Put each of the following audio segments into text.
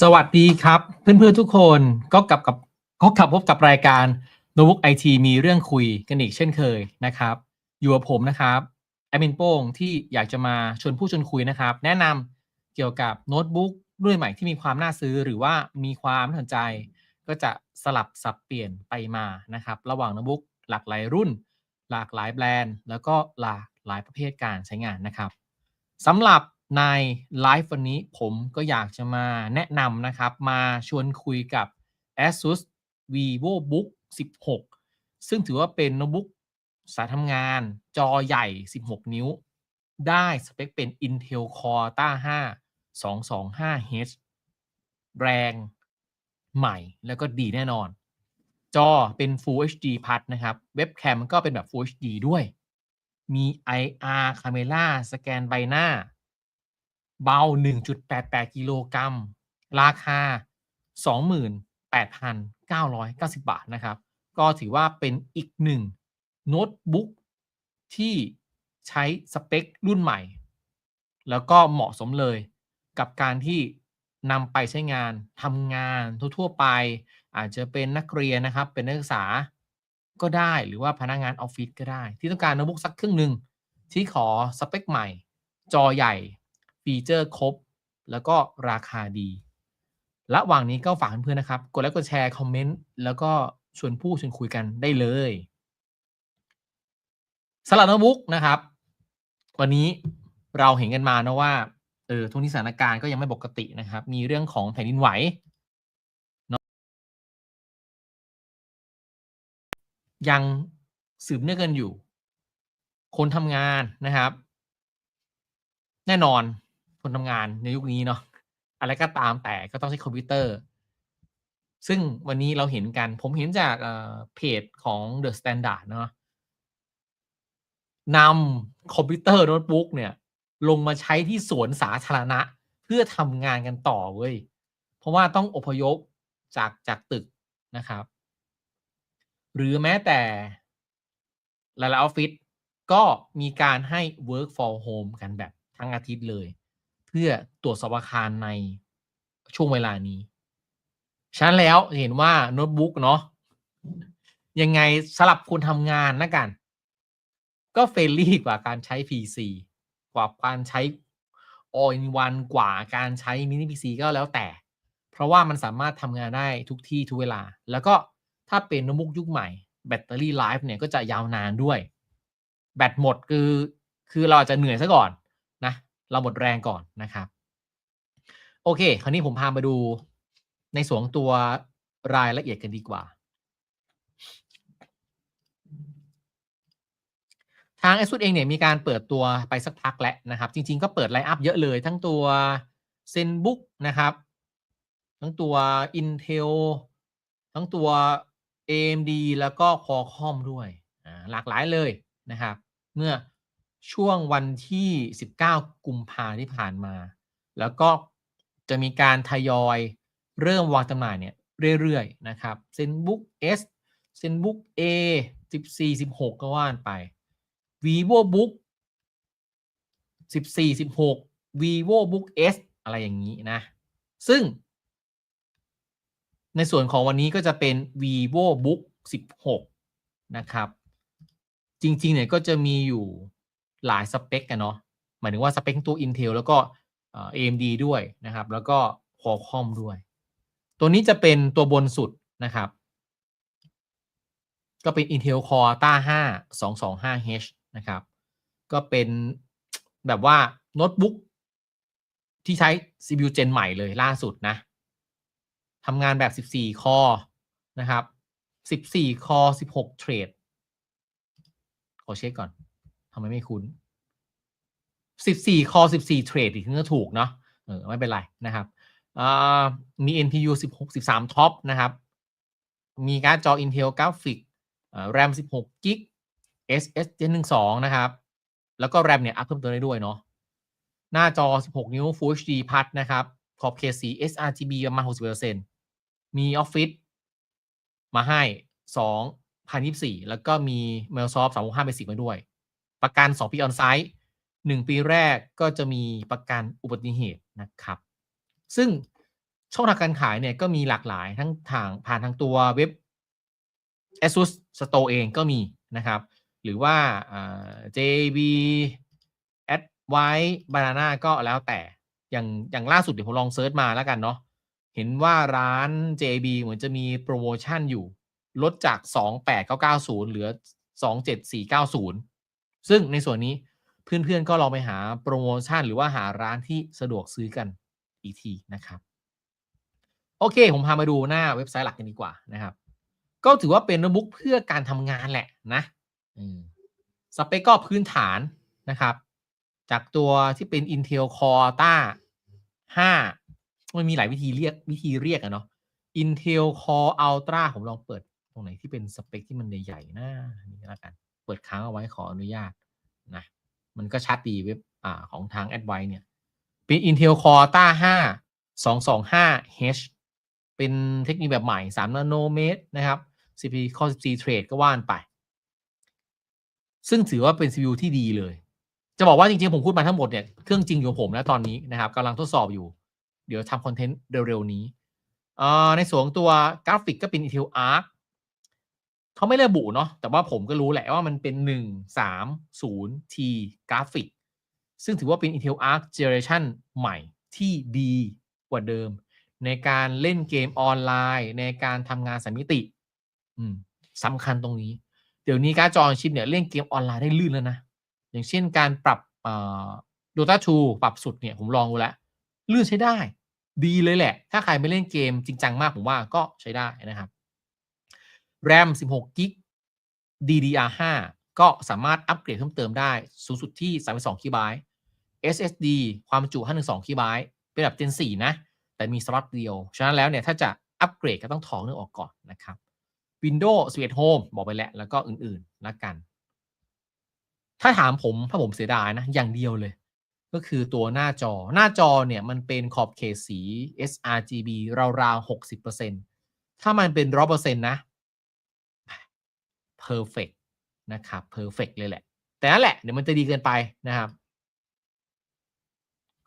สวัสดีครับ เพื่อนๆทุกคนก็กลับกับก็กลับพบกับรายการโนบุกไอทีมีเรื่องคุยกันอีกเช่นเคยนะครับ อยู่กับผมนะครับแอดมินโป้งที่อยากจะมาชวนผู้ชวนคุยนะครับ แนะนำเกี่ยวกับโน้ตบุ๊กรุ่นใหม่ที่มีความน่าซื้อหรือว่ามีความน่าสนใจ ก็จะสลับสับเปลี่ยนไปมานะครับ ระหว่างโน้ตบุ๊กหลากหลายรุ่น หลากหลายแบรนด์ แล้วก็หลากหลายประเภทการใช้งานนะครับสำหรับ ในไลฟ์วันนี้ผมก็อยากจะมาแนะนำนะครับ มาชวนคุยกับ ASUS VivoBook 16 ซึ่งถือว่าเป็นโน้ตบุ๊กสายทำงานจอใหญ่ 16 นิ้ว ได้สเปคเป็น Intel Core i5 225H แรงใหม่แล้วก็ดีแน่นอน จอเป็น Full HD Plus นะครับ เว็บแคมก็เป็นแบบ Full HD ด้วย มี IR Camera สแกนใบหน้า เบา 1.88 กิโลกรัม ราคา 28,990 บาทนะครับ ก็ถือว่าเป็นอีกหนึ่งโน้ตบุ๊กที่ใช้สเปครุ่นใหม่ แล้วก็เหมาะสมเลยกับการที่นำไปใช้งานทำงานทั่วๆไป อาจจะเป็นนักเรียนนะครับ เป็นนักศึกษาก็ได้หรือว่าพนักงานออฟฟิศก็ได้ ที่ต้องการโน้ตบุ๊กสักครึ่งหนึ่งที่ขอสเปคใหม่ จอใหญ่ ฟีเจอร์ครบ แล้วก็ราคาดี ระหว่างนี้ก็ฝากเพื่อนๆนะครับ กดไลค์กดแชร์คอมเมนต์แล้วก็ชวนพูดชวนคุยกันได้เลยสำหรับโน้ตบุ๊กนะครับ วันนี้เราเห็นกันมานะว่าเออทุกนี้สถานการณ์ก็ยังไม่ปกตินะครับ มีเรื่องของแผ่นดินไหวเนาะยังสืบเนื่องกันอยู่ คนทำงานนะครับ แน่นอน คนทำงานในยุคนี้เนาะอะไรก็ตามแต่ก็ต้องใช้คอมพิวเตอร์ ซึ่งวันนี้เราเห็นกัน ผมเห็นจากเพจของ The Standard เนาะนำคอมพิวเตอร์โน้ตบุ๊กเนี่ย ลงมาใช้ที่สวนสาธารณะ เพื่อทำงานกันต่อเว้ย เพราะว่าต้องอพยพจากจากตึกนะครับ หรือแม้แต่หลายๆออฟฟิศก็มีการให้ work for home กันแบบทั้งอาทิตย์เลย พื่อตรวจสอบอาคารในช่วงเวลานี้ฉะนั้นแล้วเห็นว่าโน้ตบุ๊กเนาะยังไงสำหรับคุณทำงานนะกัน ก็เฟรนลี่กว่าการใช้ PC กว่าการใช้ all in one กว่าการใช้มินิ PC ก็แล้วแต่ เพราะว่ามันสามารถทำงานได้ทุกที่ทุกเวลา แล้วก็ถ้าเป็นโน้ตบุ๊กยุคใหม่ แบตเตอรี่ไลฟ์เนี่ยก็จะยาวนานด้วย แบตหมดคือคือเราจะเหนื่อยซะก่อน เราหมดแรงก่อนนะครับ โอเค คราวนี้ผมพามาดูในส่วนตัวรายละเอียดกันดีกว่า ทาง ASUS เองเนี่ยมีการเปิดตัวไปสักพักแล้วนะครับ จริง ๆ ก็เปิดไลน์อัพเยอะเลย ทั้งตัว ZenBook นะครับ ทั้งตัว Intel ทั้งตัว AMD แล้วก็ Qualcomm ด้วยหลากหลายเลยนะครับ เมื่อ ช่วงวันที่ 19 กุมภาที่ผ่านมา แล้วก็จะมีการทยอยเริ่มวางจำหน่ายเนี่ยเรื่อยๆนะครับ ZenBook S ZenBook A 14 16 ก็ว่านไป VivoBook 14 16 VivoBook S อะไรอย่างนี้นะ ซึ่ง ในส่วนของวันนี้ก็จะเป็น VivoBook 16 นะครับ จริงๆเนี่ยก็จะมีอยู่ หลายสเปคกันเนาะหมายถึงว่าสเปคตัว Intel แล้วก็ AMD ด้วยนะครับ แล้วก็ Qualcomm ด้วย ตัวนี้จะเป็นตัวบนสุดนะครับ ก็เป็น Intel Core i5 225H นะครับ ก็เป็นแบบว่าโน้ตบุ๊กที่ใช้ CPU Gen ใหม่เลยล่าสุดนะทำงานแบบ 14 คอนะครับ 14 คอ 16 เทรด ขอเช็คก่อน ทำไมไม่คุ้น 14คอ14เทรดอีกถึงจะถูกเนาะเออไม่เป็นไรนะครับมี NPU 16 13ท็อปนะครับ มีการ์ดจอ Intel Graphic RAM 16 g b SS Gen 12 นะครับ แล้วก็ RAM เนี่ยอัพเพิ่มเติมได้ด้วยเนาะหน้าจอ 16 นิ้ว Full HD Plus นะครับ ขอบเขตสี sRGB ประมาณ 60%มี Office มาให้ 2024 แล้วก็มี Microsoft 365 Basic มาด้วย ประกัน 2 ปีออนไซต์1ปีแรกก็จะมีประกันอุบัติเหตุนะครับ ซึ่งช่องทางการขายเนี่ยก็มีหลากหลายทั้งทางผ่านทางตัวเว็บ ASUS Store เองก็มีนะครับ หรือว่าอ่า JB Advice Banana ก็แล้วแต่อย่างอย่างล่าสุดเดี๋ยวผมลองเซิร์ชมาแล้วกันเนาะเห็นว่าร้าน JB เหมือนจะมีโปรโมชั่นอยู่ ลดจาก 28990 เหลือ 27490 ซึ่งในส่วนนี้เพื่อนๆก็ลองไปหาโปรโมชั่นหรือว่าหาร้านที่สะดวกซื้อกันอีกทีนะครับ โอเค ผมพามาดูหน้าเว็บไซต์หลักกันดีกว่านะครับ ก็ถือว่าเป็นโน้ตบุ๊กเพื่อการทำงานแหละนะสเปคก็พื้นฐานนะครับ จากตัวที่เป็น Intel Core Ultra 5มันมีหลายวิธีเรียกวิธีเรียกอะเนาะ Intel Core Ultra ผมลองเปิดตรงไหนที่เป็นสเปคที่มันใหญ่ๆนะนี่แล้วกัน เปิดค้างเอาไว้ขออนุญาตนะมันก็ชัดดีเว็บอ่าของทาง Advice เนี่ยเป็น Intel Core t a 5 225H เป็นเทคโนิคแบบใหม่ 3 นาโนเมตรนะครับ CPU Core 14 Thread ก็ว่านไป ซึ่งถือว่าเป็น CPU ที่ดีเลย จะบอกว่าจริงๆ ผมพูดมาทั้งหมดเนี่ย เครื่องจริงอยู่ผมแล้วตอนนี้นะครับกำลังทดสอบอยู่ เดี๋ยวทำคอนเทนต์เร็วๆนี้ในส่วนตัวกราฟิกก็เป็น Intel Arc เขาไม่ระบุเนาะแต่ว่าผมก็รู้แหละว่ามันเป็น 130 T กราฟิก ซึ่งถือว่าเป็น Intel Arc Generation ใหม่ที่ดีกว่าเดิม ในการเล่นเกมออนไลน์ ในการทำงานสามมิติอืมสำคัญตรงนี้ เดี๋ยวนี้การ์ดจอชิปเนี่ยเล่นเกมออนไลน์ได้ลื่นแล้วนะ อย่างเช่นการปรับเอ่อ Dota 2ปรับสุดเนี่ยผมลองดูแล้วลื่นใช้ได้ ดีเลยแหละ ถ้าใครไม่เล่นเกมจริงจังมากผมว่าก็ใช้ได้นะครับ RAM 16กิก DDR5 ก็สามารถอัปเกรดเพิ่มเติมได้ สูงสุดที่ 32 GB SSD ความจุ 512 GB เป็นแบบ Gen 4 นะ แต่มีสล็อตเดียว ฉะนั้นแล้วเนี่ย ถ้าจะอัปเกรดก็ต้องถอดเรื่องออกก่อนนะครับ Windows 11 Home บอกไปแล้ว แล้วก็อื่นๆแล้วกัน ถ้าถามผมถ้าผมเสียดายนะ อย่างเดียวเลย ก็คือตัวหน้าจอ หน้าจอเนี่ยมันเป็นขอบเขตสี sRGB ราวๆ60%ถ้ามันเป็น100%นะ perfect นะครับ perfect เลยแหละ แต่นั่นแหละเดี๋ยวมันจะดีเกินไปนะครับ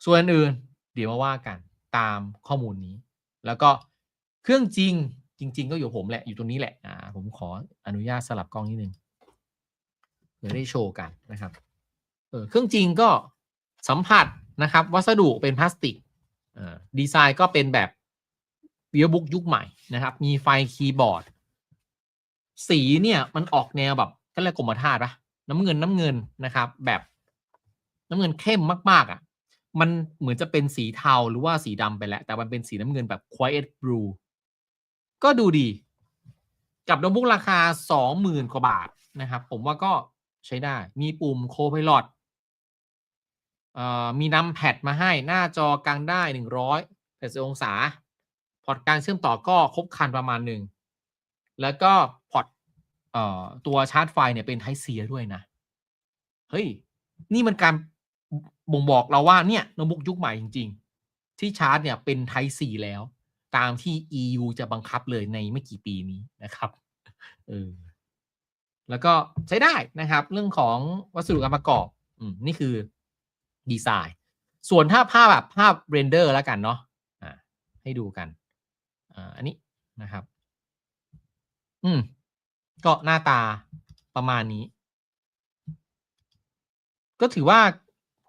ส่วนอื่นเดี๋ยวมาว่ากันตามข้อมูลนี้ แล้วก็เครื่องจริงจริง ๆ ก็อยู่ผมแหละอยู่ตรงนี้แหละอ่าผมขออนุญาตสลับกล้องนิดนึงเดี๋ยวได้โชว์กันนะครับเออเครื่องจริงก็สัมผัสนะครับ วัสดุเป็นพลาสติกเออดีไซน์ก็เป็นแบบเบียบุกยุคใหม่นะครับ มีไฟคีย์บอร์ด สีเนี่ยมันออกแนวแบบก็เรียกกรมธาตุปะน้ำเงินน้ำเงินนะครับ แบบน้ำเงินเข้มมากๆอะ มันเหมือนจะเป็นสีเทาหรือว่าสีดำไปแล้ว แต่มันเป็นสีน้ำเงินแบบ quiet blue ก็ดูดี กับโน้ตบุ๊กราคา 20,000 กว่าบาทนะครับ ผมว่าก็ใช้ได้ มีปุ่ม Copilot เอ่อมีนำแพดมาให้หน้าจอกลางได้ 100 80องศา พอร์ตการเชื่อมต่อก็ครบคันประมาณหนึ่ง แล้วก็พอร์ตตัวชาร์จไฟเนี่ยเป็น Type C ด้วยนะ เฮ้ย นี่มันการบ่งบอกเราว่าเนี่ยโน้ตบุ๊กยุคใหม่จริง ๆ ที่ชาร์จเนี่ยเป็น Type C แล้ว ตามที่ EU จะบังคับเลยในไม่กี่ปีนี้นะครับเออแล้วก็ใช้ได้นะครับ เรื่องของวัสดุการประกอบอืมนี่คือดีไซน์ ส่วนถ้าภาพแบบภาพเรนเดอร์แล้วกันเนาะอ่าให้ดูกันอ่าอันนี้นะครับ อืม ก็หน้าตาประมาณนี้ ก็ถือว่า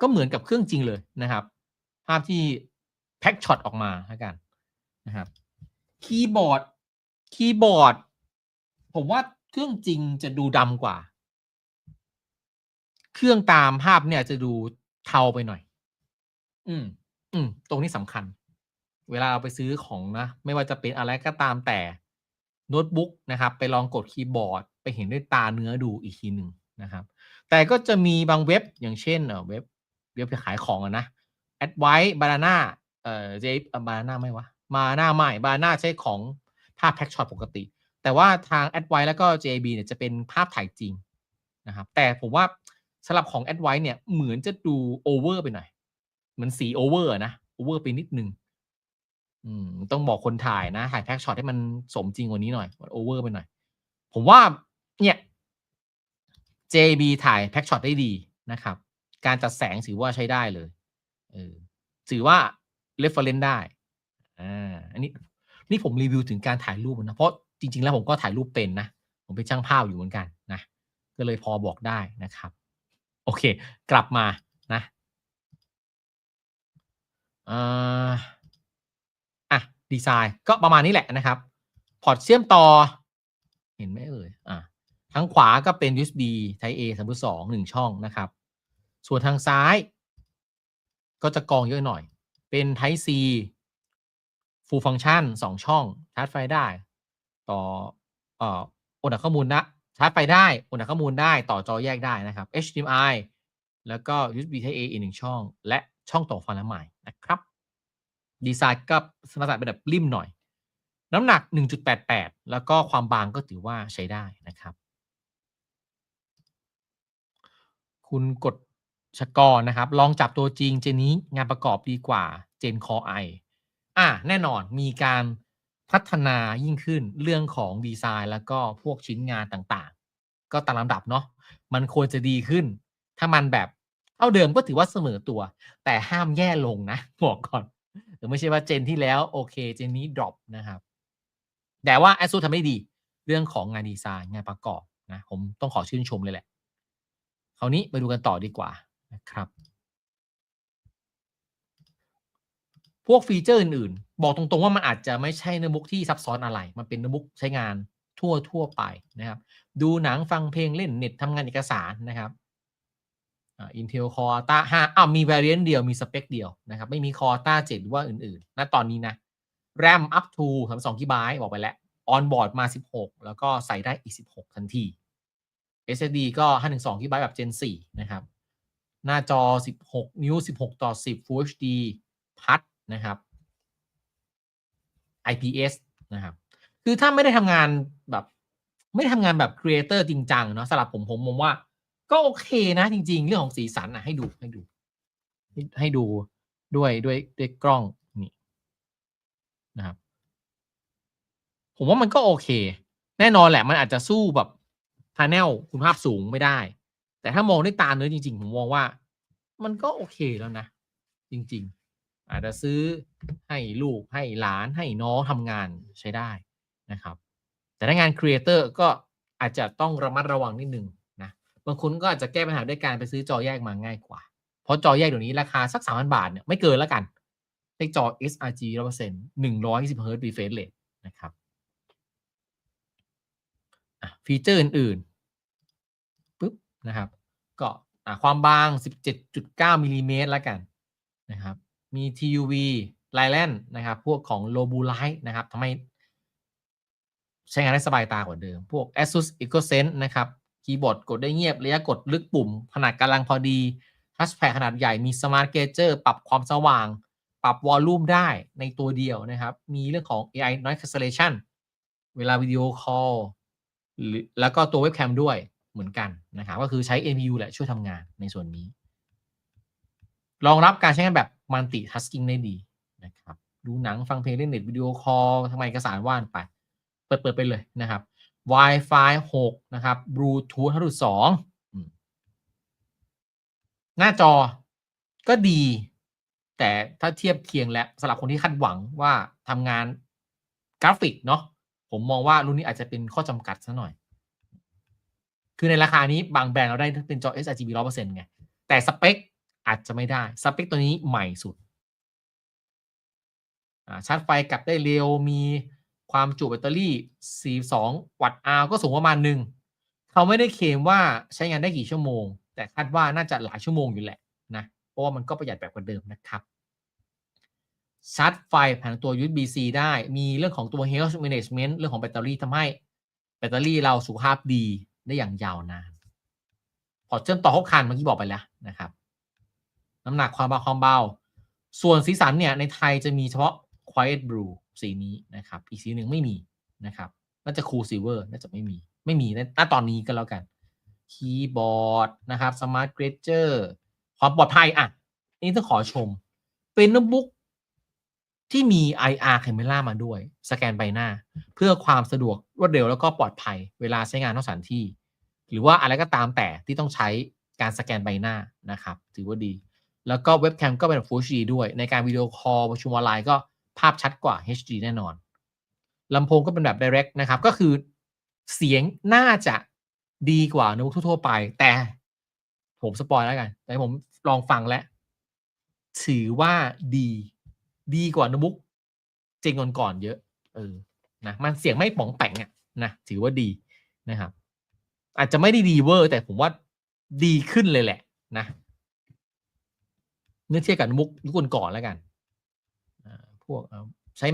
ก็เหมือนกับเครื่องจริงเลยนะครับ ภาพที่แพ็กช็อตออกมาแล้วกันนะครับคีย์บอร์ดคีย์บอร์ด ผมว่าเครื่องจริงจะดูดำกว่า เครื่องตามภาพเนี่ยจะดูเทาไปหน่อย อืม อืม ตรงนี้สำคัญ เวลาเอาไปซื้อของนะ ไม่ว่าจะเป็นอะไรก็ตามแต่ โน้ตบุ๊กนะครับ ไปลองกดคีย์บอร์ด ไปเห็นด้วยตาเนื้อดูอีกทีหนึ่งนะครับ แต่ก็จะมีบางเว็บอย่างเช่นเว็บเว็บขายของอะนะ Advice Banana เอ่อเจบานาน่าไม่วะมาหน้าใหม่บานาน่าใช้ของภาพแพ็กช็อตปกติ แต่ว่าทาง Advice แล้วก็ JB เนี่ยจะเป็นภาพถ่ายจริงนะครับ แต่ผมว่าสำหรับของ Advice เนี่ยเหมือนจะดูโอเวอร์ไปหน่อย เหมือนสีโอเวอร์นะโอเวอร์ไปนิดนึง อืม ต้องบอกคนถ่ายนะ ถ่ายแพ็กช็อตให้มันสมจริงกว่านี้หน่อยโอเวอร์ไปหน่อย ผมว่า เนี่ย JB ถ่ายแพ็กช็อตได้ดีนะครับ การจัดแสงถือว่าใช้ได้เลย เออ ถือว่า reference ได้ อ่า อันนี้ นี่ผมรีวิวถึงการถ่ายรูปนะ เพราะจริง ๆ แล้วผมก็ถ่ายรูปเป็นนะ ผมเป็นช่างภาพอยู่เหมือนกันนะ ก็เลยพอบอกได้นะครับ โอเค กลับมานะ อ่า ดีไซน์ก็ประมาณนี้แหละนะครับพอร์ตเชื่อมต่อ เห็นไหมเอ่ยอะทางขวาก็เป็น USB Type A 3.2หนึ่งช่องนะครับ ส่วนทางซ้าย ก็จะกองเยอะหน่อย เป็น Type C Full Function 2 ช่องชาร์จไฟได้ ต่อเอ่อโอนข้อมูลนะชาร์จไฟได้โอนข้อมูลได้ต่อจอแยกได้นะครับ HDMI แล้วก็ USB Type A อีกหนึ่งช่อง และช่องต่อฟังละใหม่นะครับ ดีไซน์ก็สมรรถนะเป็นแบบริมหน่อย น้ำหนัก 1.88 แล้วก็ความบางก็ถือว่าใช้ได้นะครับ คุณกดชกรนะครับ ลองจับตัวจริงเจนนี้งานประกอบดีกว่าเจนคอไออะแน่นอนมีการพัฒนายิ่งขึ้นเรื่องของดีไซน์แล้วก็พวกชิ้นงานต่างๆ ก็ตามลำดับเนาะมันควรจะดีขึ้น ถ้ามันแบบเท่าเดิมก็ถือว่าเสมอตัว แต่ห้ามแย่ลงนะบอกก่อน หรือไม่ใช่ว่าเจนที่แล้วโอเค เจนนี้ดรอปนะครับ แต่ว่า a s u ทำได้ดี เรื่องของงานดีไซน์งานประกอบนะผมต้องขอชื่นชมเลยแหละคราวนี้ไปดูกันต่อดีกว่านะครับ พวกฟีเจอร์อื่นๆ บอกตรงๆว่ามันอาจจะไม่ใช่โน้ตบุ๊กที่ซับซ้อนอะไร มันเป็นโน้ตบุ๊กใช้งานทั่วทั่วไปนะครับ ดูหนังฟังเพลงเล่นเน็ตทำงานเอกสารนะครับ อ่า Intel Core Ultra 5อ้าวมี variant เดียวมีสเปคเดียวนะครับไม่มี Core Ultra 7หรือว่าอื่นๆณตอนนี้นะ RAM up to 32 GB บอกไปแล้ว on board มา 16 แล้วก็ใส่ได้อีก 16 ทันที SSD ก็ 512 GB แบบ Gen 4 นะครับ หน้าจอ 16 นิ้ว 16 ต่อ 10 Full HD พัดนะครับ IPS นะครับ คือถ้าไม่ได้ทำงานแบบ ไม่ได้ทำงานแบบครีเอเตอร์จริงจังเนาะสำหรับผมผมมองว่า ก็โอเคนะจริง ๆ เรื่องของสีสันอะให้ดูให้ดู ให้ดูด้วยด้วยด้วยกล้องนี่นะครับ ผมว่ามันก็โอเค แน่นอนแหละมันอาจจะสู้แบบพาเนลคุณภาพสูงไม่ได้ แต่ถ้ามองด้วยตาเนื้อจริง ๆ ผมมองว่า มันก็โอเคแล้วนะ จริง ๆ อาจจะซื้อให้ลูกให้หลานให้น้องทำงานใช้ได้นะครับ แต่ถ้างานครีเอเตอร์ก็อาจจะต้องระมัดระวังนิดนึง บางคนก็อาจจะแก้ปัญหาด้วยการไปซื้อจอแยกมาง่ายกว่า เพราะจอแยกเดี๋ยวนี้ราคาสักสามพันบาทเนี่ยไม่เกินแล้วกันได้จอ sRG 100%หนึ่งร้อยยี่สิบเฮิร์ตซ์ refresh rate นะครับฟีเจอร์อื่นๆปุ๊บนะครับก็ความบาง 17.9มิลลิเมตรแล้วกันนะครับ มี TUV l i l a n นะครับ พวกของ Low Blue Light นะครับทำให้ใช้งานได้สบายตากว่าเดิม พวก ASUS EcoSense นะครับ คีย์บอร์ดกดได้เงียบระยะกดลึกปุ่ม ขนาดกำลังพอดีทัชแพดขนาดใหญ่มี Smart Gauger ปรับความสว่าง ปรับวอลลุ่มได้ในตัวเดียวนะครับ มีเรื่องของ AI Noise Cancellation เวลาวิดีโอคอลหรือแล้วก็ตัวเว็บแคมด้วยเหมือนกันนะครับ ก็คือใช้ NPU แหละช่วยทำงานในส่วนนี้ รองรับการใช้งานแบบ Multi-tasking ได้ดีนะครับ ดูหนังฟังเพลงเล่นเน็ตวิดีโอคอลทำเอกสารว่านไป เปิดเปิดไปเลยนะครับ Wi-Fi 6 นะครับ Bluetooth 5.2อืมหน้าจอก็ดี แต่ถ้าเทียบเคียงและสำหรับคนที่คาดหวังว่าทำงานกราฟิกเนาะผมมองว่ารุ่นนี้อาจจะเป็นข้อจำกัดซะหน่อย คือในราคานี้บางแบรนด์เราได้เป็นจอ sRGB 100%ไง แต่สเปคอาจจะไม่ได้ สเปคตัวนี้ใหม่สุดชาร์จไฟกลับได้เร็วมี ความจุแบตเตอรี่ 42 วัตต์อาวก็สูงประมาณหนึ่งเขาไม่ได้เคลมว่าใช้งานได้กี่ชั่วโมง แต่คาดว่าน่าจะหลายชั่วโมงอยู่แหละนะ เพราะว่ามันก็ประหยัดแบบกว่าเดิมนะครับชาร์จไฟผ่านตัว USB-C ได้ มีเรื่องของตัว health management เรื่องของแบตเตอรี่ทำให้แบตเตอรี่เราสุขภาพดีได้อย่างยาวนาน พอเชื่อมต่อครบครันเมื่อกี้บอกไปแล้วนะครับ น้ำหนักความเบาความเบา ส่วนสีสันเนี่ยในไทยจะมีเฉพาะ quiet blue สีนี้นะครับ อีกสีหนึ่งไม่มีนะครับน่าจะ cool silver น่าจะไม่มี ไม่มีในณตอนนี้ก็แล้วกัน คีย์บอร์ดนะครับ smart gesture ความปลอดภัยอะอันนี้ต้องขอชม เป็นโน้ตบุ๊กที่มี IR camera มาด้วย สแกนใบหน้า เพื่อความสะดวกรวดเร็วแล้วก็ปลอดภัยเวลาใช้งานนอกสถานที่ หรือว่าอะไรก็ตามแต่ที่ต้องใช้การสแกนใบหน้านะครับ ถือว่าดี แล้วก็เว็บแคมก็เป็น Full HD ด้วยในการวิดีโอคอลประชุมออนไลน์ก็ ภาพชัดกว่า HD แน่นอนลำโพงก็เป็นแบบ direct นะครับ ก็คือเสียงน่าจะดีกว่าโน้ตทั่ว ๆ ไป แต่ผมสปอยแล้วกัน แต่ผมลองฟังแล้วถือว่าดีดีกว่าโน้ตบุ๊กเจงก่อนๆเยอะ เออนะมันเสียงไม่ป๋องแปงอะนะถือว่าดีนะครับ อาจจะไม่ได้ดีเวอร์ แต่ผมว่าดีขึ้นเลยแหละ นะเนื่อเทียบกับโน้ตบุ๊กยุคก่อนแล้วกัน พวกใช้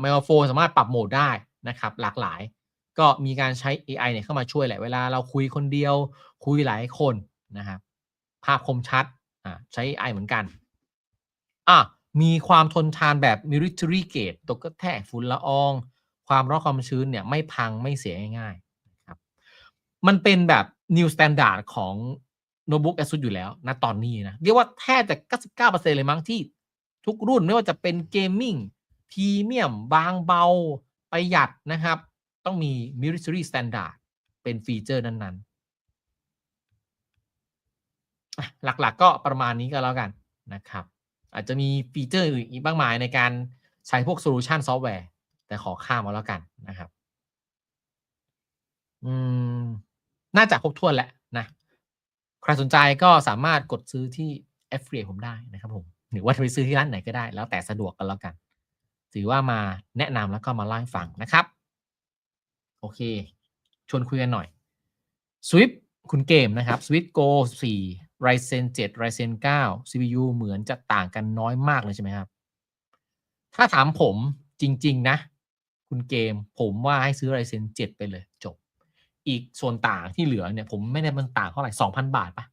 ไมโครโฟนสามารถปรับโหมดได้นะครับ หลากหลาย ก็มีการใช้ AI เนี่ยเข้ามาช่วยแหละเวลาเราคุยคนเดียว คุยหลายคนนะครับภาพคมชัดอ่าใช้ AI เหมือนกันอะมีความทนทานแบบ military grade ตกกระแทกฝุ่นละออง ความร้อนความชื้นเนี่ยไม่พังไม่เสียง่ายๆครับมันเป็นแบบ new standard ของโน้ตบุ๊ก ASUS อยู่แล้วนะตอนนี้นะ เรียกว่าแทบจะ 99%เลยมั้งที่ ทุกรุ่นไม่ว่าจะเป็นเกมมิ่งพรีเมียมบางเบา ประหยัดนะครับ ต้องมี military standard เป็นฟีเจอร์นั้นๆ หลักๆก็ประมาณนี้ก็แล้วกันนะครับ อาจจะมีฟีเจอร์อื่นอีกมากมายในการใช้พวกโซลูชันซอฟต์แวร์ แต่ขอข้ามมาแล้วกันนะครับอืมน่าจะครบถ้วนแหละนะ ใครสนใจก็สามารถกดซื้อที่ a f f i l i a t e ผมได้นะครับผม หรือว่าจะไปซื้อที่ร้านไหนก็ได้ แล้วแต่สะดวกกันแล้วกัน ถือว่ามาแนะนำแล้วก็มาเล่าให้ฟังนะครับ โอเค ชวนคุยกันหน่อย Swift คุณเกมนะครับ Swift Go 4 Ryzen 7 Ryzen 9 CPU เหมือนจะต่างกันน้อยมากเลยใช่ไหมครับ ถ้าถามผมจริง ๆ นะ คุณเกมผมว่าให้ซื้อ Ryzen 7 ไปเลยจบ อีกส่วนต่างที่เหลือเนี่ย ผมไม่ได้มันต่างเท่าไหร่ 2,000 บาทปะ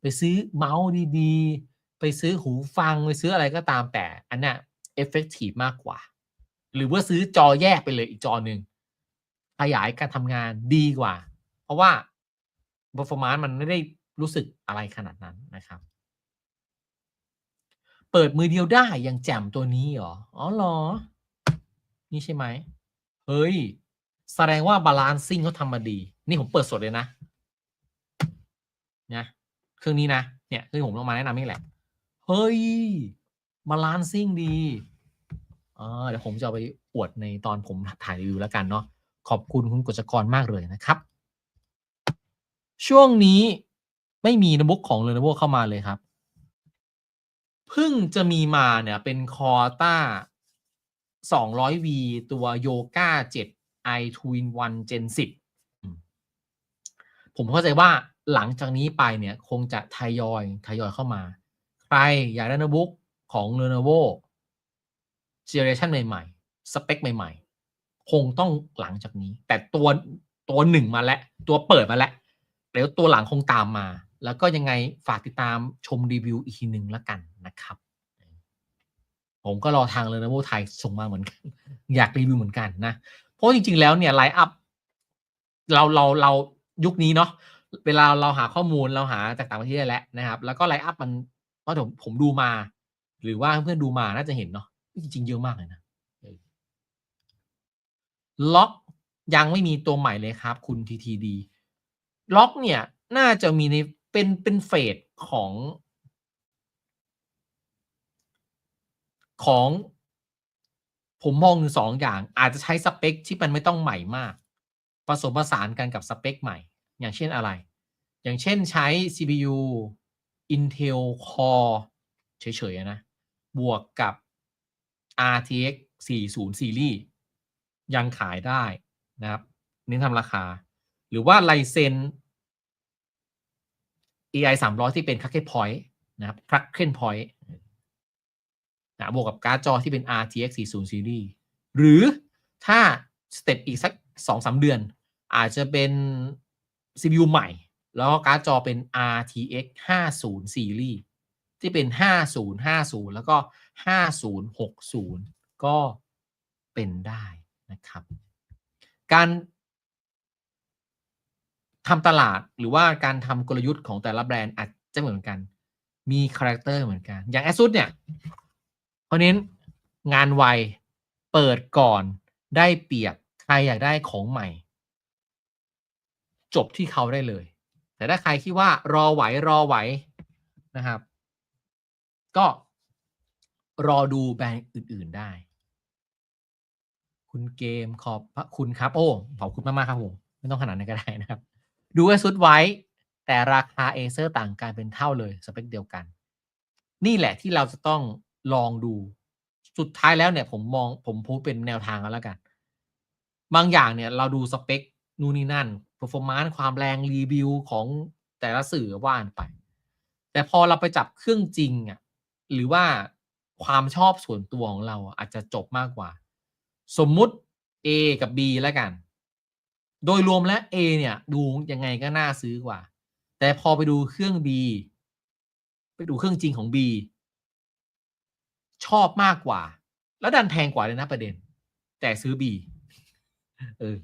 ไปซื้อเมาส์ดี ๆ ไปซื้อหูฟัง ไปซื้ออะไรก็ตามแต่ อันเนี้ย effective มากกว่า หรือว่าซื้อจอแยกไปเลยอีกจอหนึ่งขยายการทำงานดีกว่า เพราะว่า performance มันไม่ได้รู้สึกอะไรขนาดนั้นนะครับ เปิดมือเดียวได้อย่างแจ่มตัวนี้เหรอ อ๋อหรอ นี่ใช่ไหม เฮ้ย แสดงว่าบาลานซิ่งเขาทำมาดี นี่ผมเปิดสดเลยนะนะเครื่องนี้นะ เนี่ยคือผมลงมาแนะนำนี่แหละ เฮ้ยบาลานซิ่งดีเออเดี๋ยวผมจะไปอวดในตอนผมถ่ายรีวิวแล้วกันเนาะขอบคุณคุณกฤษกรมากเลยนะครับ ช่วงนี้ไม่มีโน้ตบุ๊กของ Lenovo เข้ามาเลยครับเพิ่งจะมีมาเนี่ยเป็น Corta 200V ตัว Yoga 7 i t w i n 1 Gen 10 ผมเข้าใจว่าหลังจากนี้ไปเนี่ยคงจะทยอยทยอยเข้ามา รอยากได้โน้ตบุ๊กของ Lenovo เจเนอเรชันใหม่ๆ สเปคใหม่ๆ คงต้องหลังจากนี้ แต่ตัวตัวหนึ่งมาแล้ว ตัวเปิดมาแล้วเดี๋ยวตัวหลังคงตามมา แล้วก็ยังไงฝากติดตามชมรีวิวอีกทีหนึ่งแล้วกันนะครับ ผมก็รอทางเลยนะโมไทยส่งมาเหมือนกัน อยากรีวิวเหมือนกันนะ เพราะจริงๆแล้วเนี่ยไลน์อัพเราเราเรายุคนี้เนาะเวลาเราหาข้อมูลเราหาจากต่างประเทศแล้วนะครับ แล้วก็ไลน์อัพมัน เพราะผมผมดูมา หรือว่าเพื่อนดูมาน่าจะเห็นเนาะจริงๆเยอะมากเลยนะล็อกยังไม่มีตัวใหม่เลยครับ คุณ TTD ล็อกเนี่ย น่าจะมีในเป็นเป็นเฟสของ ของ ผมมองสองอย่าง อาจจะใช้สเปคที่มันไม่ต้องใหม่มาก ผสมผสานกันกับสเปคใหม่ อย่างเช่นอะไร อย่างเช่นใช้ CPU Intel Core เฉยๆนะ บวกกับ RTX 40 Series ยังขายได้นะครับน้นทำราคา หรือว่าไลเซน AI 300 ที่เป็น Cracken Point นะครับ Cracken Point นะบวกกับการ์ดจอที่เป็น RTX 40 Series หรือถ้าสเต็ปอีกสัก 2-3 เดือน อาจจะเป็น CPU ใหม่ แล้วก็การ์ดจอเป็น RTX 50 Series ที่เป็น 5050 แล้วก็ 5060 ก็เป็นได้นะครับ การทำตลาดหรือว่าการทำกลยุทธ์ของแต่ละแบรนด์อาจจะเหมือนกัน มีคาแรคเตอร์เหมือนกัน อย่าง ASUS เนี่ยเพราะเน้นงานไว เปิดก่อนได้เปรียบ ใครอยากได้ของใหม่ จบที่เขาได้เลย แต่ถ้าใครคิดว่ารอไหวรอไหวนะครับ ก็รอดูแบรนด์อื่น ๆได้ คุณเกมขอบพระคุณครับ โอ้ขอบคุณมาก ๆ ครับผม ไม่ต้องขนาดนั้นก็ได้นะครับ ดูไว้สุดไว้ แต่ราคาเอเซอร์ต่างกันเป็นเท่าเลย สเปคเดียวกัน นี่แหละที่เราจะต้องลองดูสุดท้ายแล้วเนี่ยผมมองผมพูดเป็นแนวทางกันแล้วกัน บางอย่างเนี่ยเราดูสเปคนู่นนี่นั่น performance ความแรงรีวิวของแต่ละสื่อว่านไป แต่พอเราไปจับเครื่องจริงอะหรือว่าความชอบส่วนตัวของเราอะอาจจะจบมากกว่า สมมุติ A กับ B แล้วกัน โดยรวมแล้ว A เนี่ยดูยังไงก็น่าซื้อกว่า แต่พอไปดูเครื่อง B ไปดูเครื่องจริงของ B ชอบมากกว่า แล้วดันแพงกว่าเลยนะประเด็น แต่ซื้อ B เออ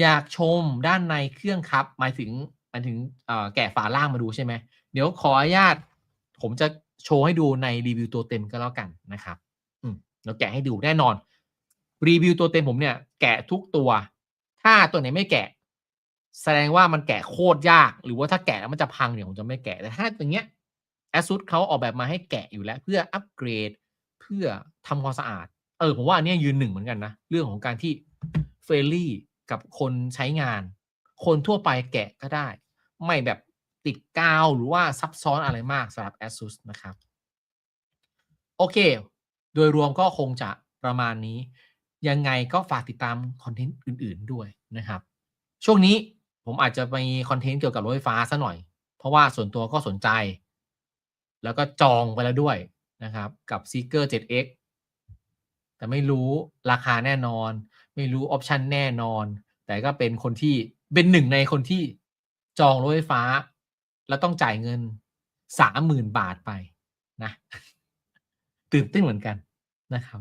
อยากชมด้านในเครื่องครับ หมายถึงหมายถึงแกะฝาล่างมาดูใช่ไหม เดี๋ยวขออนุญาต ผมจะโชว์ให้ดูในรีวิวตัวเต็มก็แล้วกันนะครับ อืมเราแกะให้ดูแน่นอน รีวิวตัวเต็มผมเนี่ย แกะทุกตัว ถ้าตัวไหนไม่แกะ แสดงว่ามันแกะโคตรยาก หรือว่าถ้าแกะแล้วมันจะพังเนี่ยผมจะไม่แกะ แต่ถ้าอย่างเงี้ย ASUS เขาออกแบบมาให้แกะอยู่แล้ว เพื่ออัปเกรด เพื่อทำความสะอาด เออผมว่าอันนี้ยืนหนึ่งเหมือนกันนะ เรื่องของการที่เฟรลี่ กับคนใช้งาน คนทั่วไปแกะก็ได้ ไม่แบบติดกาวหรือว่าซับซ้อนอะไรมากสำหรับ ASUS นะครับ โอเค โดยรวมก็คงจะประมาณนี้ ยังไงก็ฝากติดตามคอนเทนต์อื่น ๆด้วยนะครับ ช่วงนี้ผมอาจจะมีคอนเทนต์เกี่ยวกับรถไฟฟ้าซะหน่อย เพราะว่าส่วนตัวก็สนใจ แล้วก็จองไปแล้วด้วยนะครับ กับ Seeker 7X แต่ไม่รู้ราคาแน่นอน ไม่รู้ออปชันแน่นอน แต่ก็เป็นคนที่เป็นหนึ่งในคนที่จองรถไฟฟ้า แล้วต้องจ่ายเงินสามหมื่นบาทไปนะตื่นเต้นเหมือนกันนะครับ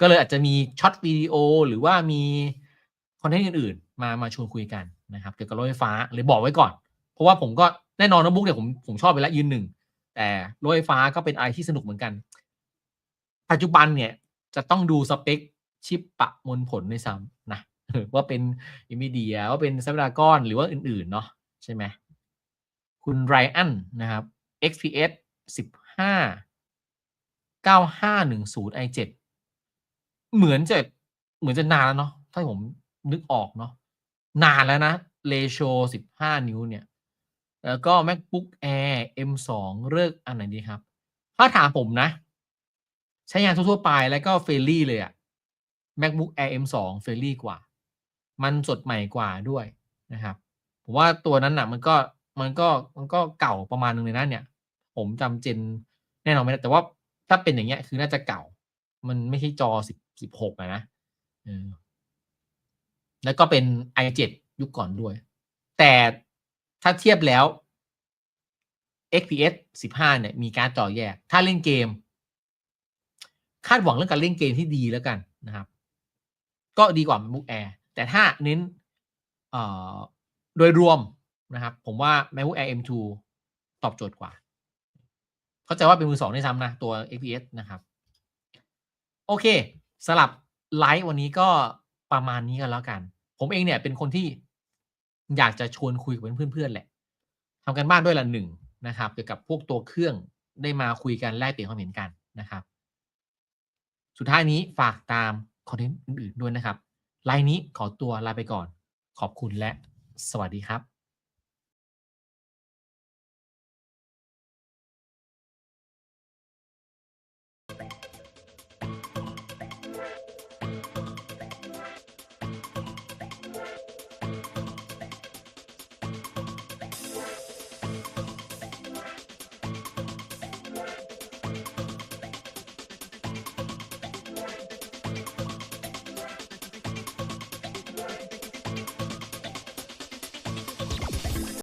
ก็เลยอาจจะมีช็อตวิดีโอหรือว่ามีคอนเทนต์อื่นๆ มามาชวนคุยกันนะครับ เกี่ยวกับรถไฟฟ้าเลยบอกไว้ก่อน เพราะว่าผมก็แน่นอนน้ตบุ๊กเนี่ยผมผมชอบไปแล้วยืนหนึ่งแต่รถไฟฟ้าก็เป็นอะไรที่สนุกเหมือนกัน ปัจจุบันเนี่ย จะต้องดูสเปคชิปปะมวลผลในซ้ำนะว่าเป็นอิมิเดียว่าเป็นซับดากอนหรือว่าอื่น ๆ เนาะใช่ไหมคุณไรอันนะครับ XPS 15 9510 i7 เหมือนจะเหมือนจะนานแล้วเนาะถ้าผมนึกออกเนาะนานแล้วนะเรโช15 นิ้วเนี่ย แล้วก็ MacBook Air M2 เลือกอันไหนดีครับ ถ้าถามผมนะ ใช้งานทั่วๆไปแล้วก็เฟรลี่เลยอะ MacBook Air M2 เฟรลี่กว่า มันสดใหม่กว่าด้วยนะครับผมว่าตัวนั้นน่ะมันก็มันก็มันก็เก่าประมาณนึงเลยนะเนี่ย ผมจำเจนแน่นอนไม่ได้แต่ว่าถ้าเป็นอย่างเงี้ยคือน่าจะเก่า มันไม่ใช่จอสิบสิบหกอะนะแล้วก็เป็น i7 ยุคก่อนด้วย แต่ถ้าเทียบแล้ว XPS 15 เนี่ย มีการ์ดจอแยก ถ้าเล่นเกม คาดหวังเรื่องการเล่นเกมที่ดีแล้วกันนะครับ ก็ดีกว่า MacBook Air แต่ถ้าเน้นโดยรวมนะครับ ผมว่า MacBook Air M2 ตอบโจทย์กว่า เข้าใจว่าเป็นมือสองได้ซ้ำนะ ตัว XPS นะครับ โอเคสลับไลฟ์วันนี้ก็ประมาณนี้กันแล้วกัน ผมเองเนี่ยเป็นคนที่อยากจะชวนคุยกับเพื่อนๆแหละทำกันบ้านด้วยละหนึ่งนะครับ เกี่ยวกับพวกตัวเครื่องได้มาคุยกันแลกเปลี่ยนความเห็นกันนะครับ สุดท้ายนี้ฝากตามคอนเทนต์อื่นๆด้วยนะครับไลน์นี้ขอตัวลาไปก่อน ขอบคุณและสวัสดีครับ